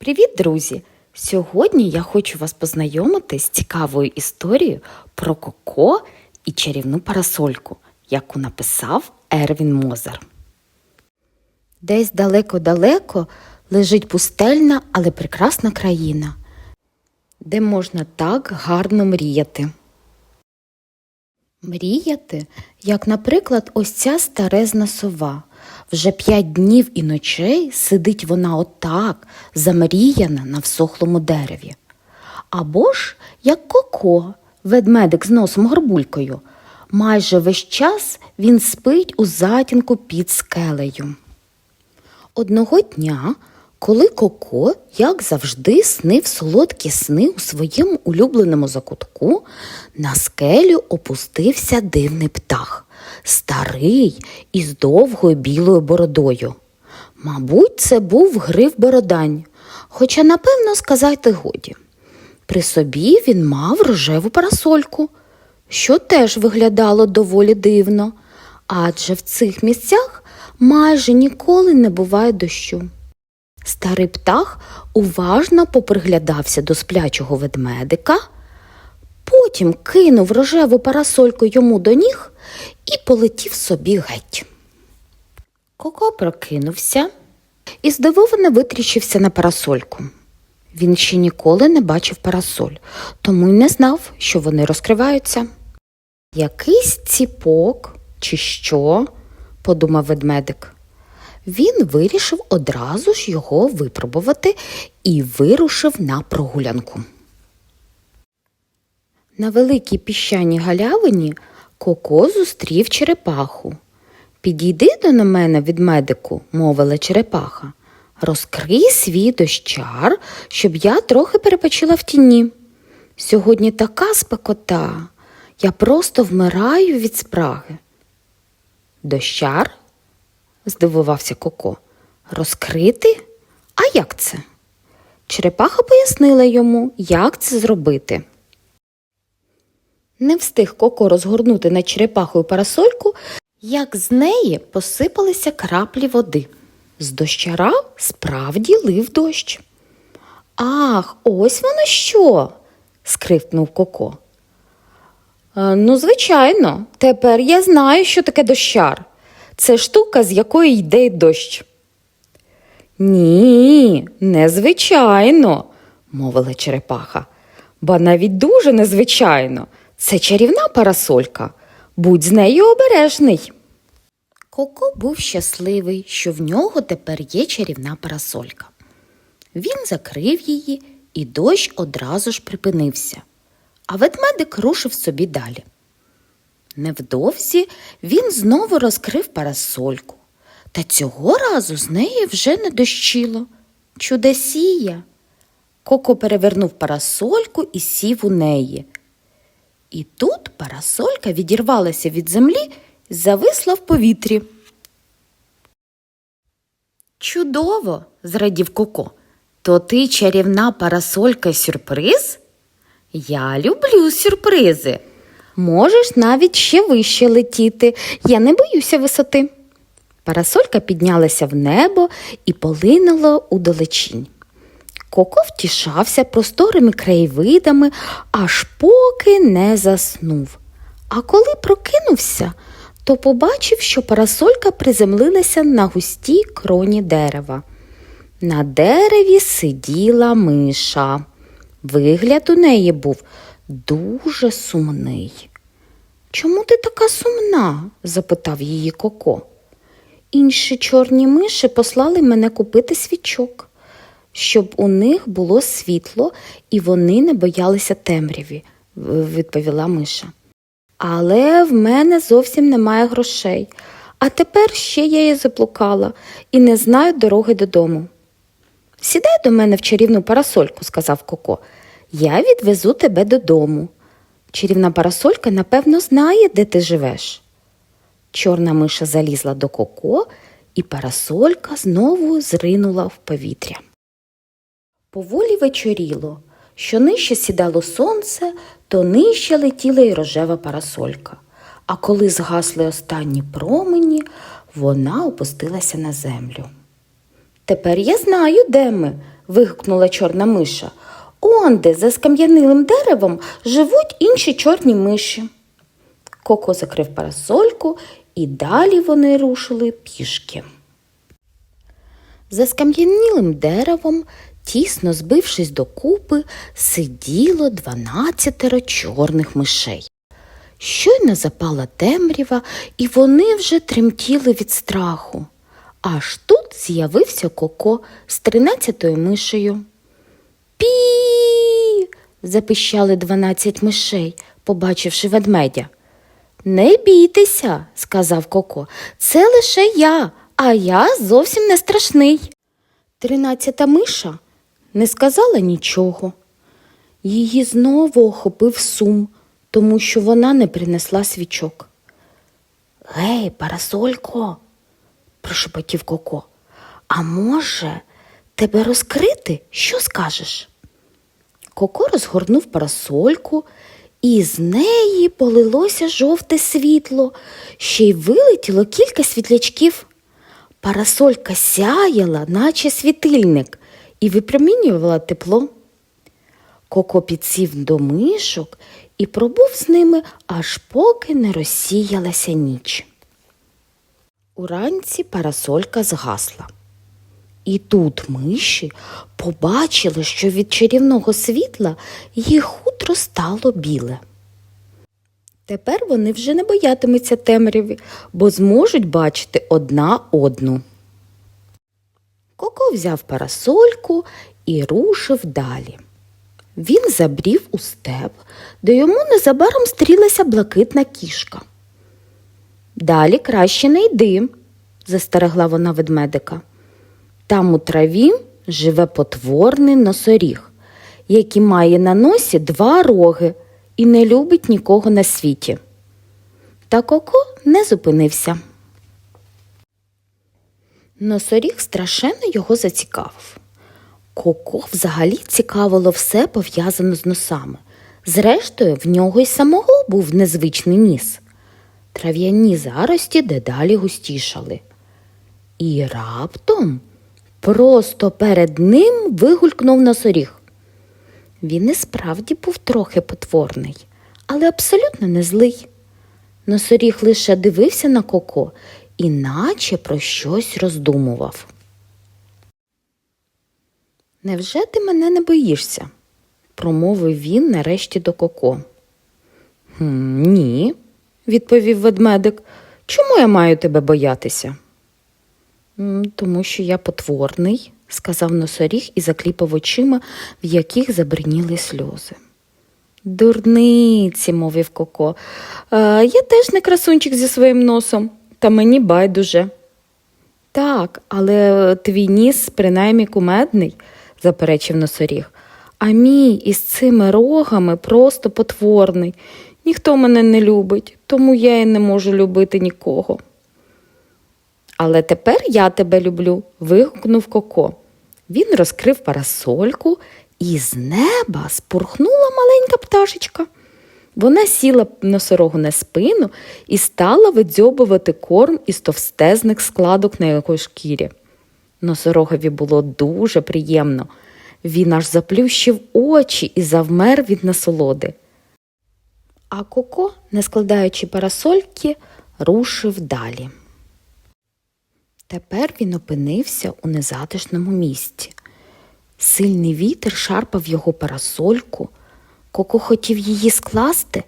Привіт, друзі! Сьогодні я хочу вас познайомити з цікавою історією про Коко і чарівну парасольку, яку написав Ервін Мозер. Десь далеко-далеко лежить пустельна, але прекрасна країна, де можна так гарно мріяти. Мріяти, як, наприклад, ось ця старезна сова. Вже п'ять днів і ночей сидить вона отак, замріяна на всохлому дереві. Або ж, як Коко, ведмедик з носом горбулькою. Майже весь час він спить у затінку під скелею. Одного дня, коли Коко, як завжди, снив солодкі сни у своєму улюбленому закутку, на скелю опустився дивний птах, старий із довгою білою бородою. Мабуть, це був гриф бородань, хоча, напевно, сказати годі. При собі він мав рожеву парасольку, що теж виглядало доволі дивно, адже в цих місцях майже ніколи не буває дощу. Старий птах уважно поприглядався до сплячого ведмедика, потім кинув рожеву парасольку йому до ніг і полетів собі геть. Коко прокинувся і здивовано витріщився на парасольку. Він ще ніколи не бачив парасоль, тому й не знав, що вони розкриваються. Якийсь ціпок, чи що, подумав ведмедик. Він вирішив одразу ж його випробувати і вирушив на прогулянку. На великій піщаній галявині Коко зустрів черепаху. Підійди до на мене, ведмедику, мовила черепаха. Розкрий свій дощар, щоб я трохи перепочила в тіні. Сьогодні така спекота, я просто вмираю від спраги. Дощар? здивувався Коко. Розкрити? А як це? Черепаха пояснила йому, як це зробити. Не встиг Коко розгорнути над черепахою парасольку, як з неї посипалися краплі води. З дощара справді лив дощ. Ах, ось воно що. скрикнув Коко. «Е, Ну, звичайно, тепер я знаю, що таке дощар. Це штука, з якої йде дощ. Ні, незвичайно, мовила черепаха, ба навіть дуже незвичайно. Це чарівна парасолька. Будь з нею обережний. Коко був щасливий, що в нього тепер є чарівна парасолька. Він закрив її, і дощ одразу ж припинився, а ведмедик рушив собі далі. Невдовзі він знову розкрив парасольку, та цього разу з неї вже не дощило. Чудесія. Коко перевернув парасольку і сів у неї. І тут парасолька відірвалася від землі і зависла в повітрі. Чудово, зрадів Коко. То ти чарівна парасолька сюрприз? Я люблю сюрпризи. Можеш навіть ще вище летіти. Я не боюся висоти. Парасолька піднялася в небо і полинула у далечінь. Коко втішався просторими краєвидами, аж поки не заснув. А коли прокинувся, то побачив, що парасолька приземлилася на густій кроні дерева. На дереві сиділа миша. Вигляд у неї був дуже сумний. Чому ти така сумна? запитав її Коко. Інші чорні миші послали мене купити свічок, щоб у них було світло і вони не боялися темряві, відповіла миша. Але в мене зовсім немає грошей, а тепер ще я її заблукала і не знаю дороги додому. Сідай до мене в чарівну парасольку, сказав Коко. Я відвезу тебе додому. Чарівна парасолька, напевно, знає, де ти живеш. Чорна миша залізла до Коко, і парасолька знову зринула в повітря. Поволі вечоріло. Що нижче сідало сонце, то нижче летіла й рожева парасолька. А коли згасли останні промені, вона опустилася на землю. Тепер я знаю, де ми, вигукнула чорна миша. Онде, за скам'янилим деревом, живуть інші чорні миші. Коко закрив парасольку, і далі вони рушили пішки. За скам'янілим деревом, тісно збившись докупи, сиділо дванадцятеро чорних мишей. Щойно запала темрява, і вони вже тремтіли від страху. Аж тут з'явився Коко з тринадцятою мишею. Пі. запищали дванадцять мишей, побачивши ведмедя. Не бійтеся, сказав Коко, це лише я, а я зовсім не страшний. Тринадцята миша не сказала нічого. Її знову охопив сум, тому що вона не принесла свічок. Гей, парасолько, прошепотів Коко. А може, тебе розкрити? Що скажеш? Коко розгорнув парасольку, і з неї полилося жовте світло, ще й вилетіло кілька світлячків. Парасолька сяяла, наче світильник, і випромінювала тепло. Коко підсів до мишок і пробув з ними, аж поки не розсіялася ніч. Уранці парасолька згасла. І тут миші побачили, що від чарівного світла їх хутро стало біле. Тепер вони вже не боятимуться темряві, бо зможуть бачити одна одну. Коко взяв парасольку і рушив далі. Він забрів у степ, де йому незабаром стрілася блакитна кішка. Далі краще не йди, застерегла вона ведмедика. Там у траві живе потворний носоріг, який має на носі два роги і не любить нікого на світі. Та Коко не зупинився. Носоріг страшенно його зацікавив. Коко взагалі цікавило все пов'язано з носами. Зрештою, в нього й самого був незвичний ніс. Трав'яні зарості дедалі густішали. І раптом просто перед ним вигулькнув носоріг. Він і справді був трохи потворний, але абсолютно не злий. Носоріг лише дивився на Коко і наче про щось роздумував. Невже ти мене не боїшся? промовив він нарешті до Коко. «Хм, ні, відповів ведмедик. Чому я маю тебе боятися? Тому що я потворний, сказав носоріг і закліпав очима, в яких забриніли сльози. Дурниці, мовив Коко. «Е, я теж не красунчик зі своїм носом, та мені байдуже. Так, але твій ніс принаймні кумедний, заперечив носоріг. А мій із цими рогами просто потворний. Ніхто мене не любить, тому я і не можу любити нікого. Але тепер я тебе люблю, вигукнув Коко. Він розкрив парасольку, і з неба спурхнула маленька пташечка. Вона сіла носорогу на спину і стала видзьобувати корм із товстезних складок на його шкірі. Носорогові було дуже приємно. Він аж заплющив очі і завмер від насолоди. А Коко, не складаючи парасольки, рушив далі. Тепер він опинився у незатишному місці. Сильний вітер шарпав його парасольку. Коко хотів її скласти,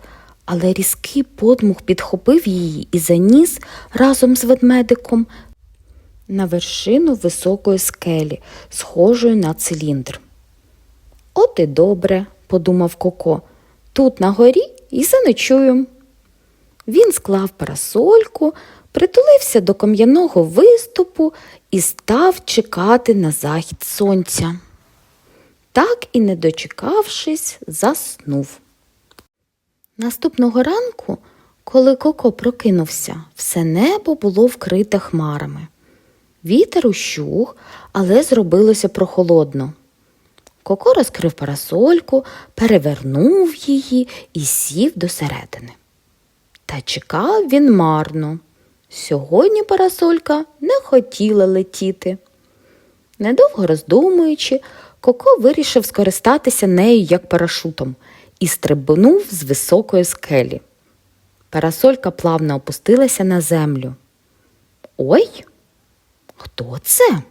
але різкий подмух підхопив її і заніс разом з ведмедиком на вершину високої скелі, схожої на циліндр. От і добре, подумав Коко, тут на горі і заночую. Він склав парасольку, притулився до кам'яного виступу і став чекати на захід сонця. Так і не дочекавшись, заснув. Наступного ранку, коли Коко прокинувся, все небо було вкрите хмарами. Вітер ущух, але зробилося прохолодно. Коко розкрив парасольку, перевернув її і сів досередини. Та чекав він марно. Сьогодні парасолька не хотіла летіти. Недовго роздумуючи, Коко вирішив скористатися нею як парашутом і стрибнув з високої скелі. Парасолька плавно опустилася на землю. Ой, хто це?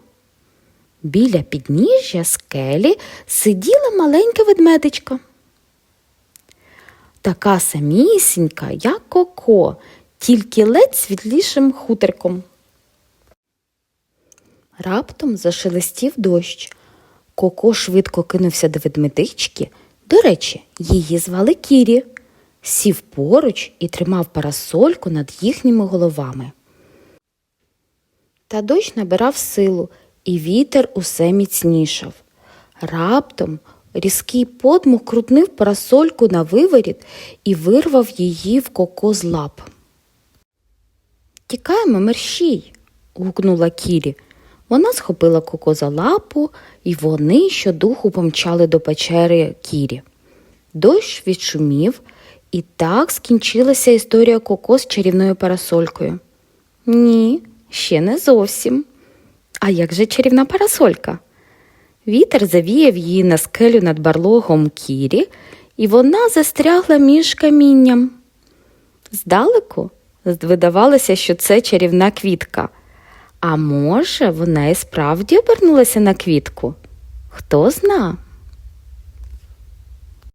Біля підніжжя скелі сиділа маленька ведмедичка. Така самісінька, як Коко, тільки ледь світлішим хутриком. Раптом зашелестів дощ. Коко швидко кинувся до ведмедички. До речі, її звали Кірі. Сів поруч і тримав парасольку над їхніми головами. Та дощ набирав силу, і вітер усе міцнішав. Раптом різкий подмух крутнив парасольку на виворіт і вирвав її в коко з лап. Тікаємо, мерщій. гукнула Кірі. Вона схопила коко за лапу, і вони щодуху помчали до печери Кірі. Дощ відшумів, і так скінчилася історія коко з чарівною парасолькою. Ні, ще не зовсім. А як же чарівна парасолька? Вітер завіяв її на скелю над барлогом Кірі, і вона застрягла між камінням. Здалеку видавалося, що це чарівна квітка. А може, вона і справді обернулася на квітку? Хто зна?